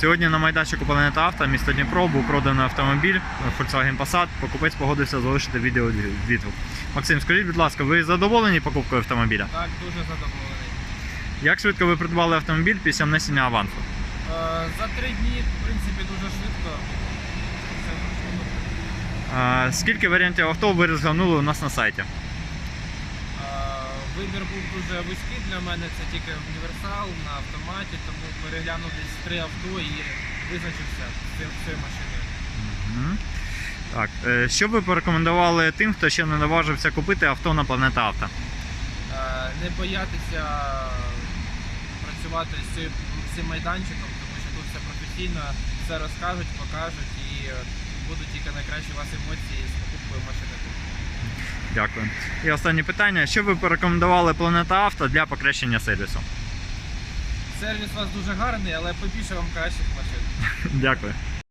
Сьогодні на майданчику Планета Авто, місто Дніпро, був проданий автомобіль Volkswagen Passat. Покупець погодився залишити відео відгук. Максим, скажіть, будь ласка, ви задоволені покупкою автомобіля? Так, дуже задоволений. Як швидко ви придбали автомобіль після внесення авансу? Е, За три дні, в принципі, дуже швидко. Скільки варіантів авто ви розглянули у нас на сайті? Е, Вибір був дуже вузький для мене, це тільки універсал на автоматі, тому переглянув десь три авто і визначився з цією машиною. Так, е, що б ви порекомендували тим, хто ще не наважився купити авто на Планета Авто? Е, Не боятися працювати з цим, з цим майданчиком, тому що тут все професійно, все розкажуть, покажуть і будуть тільки найкращі у вас емоції з покупкою машини. Дякую. І останнє питання: що ви порекомендували Планета Авто для покращення сервісу? Сервіс у вас дуже гарний, але побільше вам кращих машин. Дякую.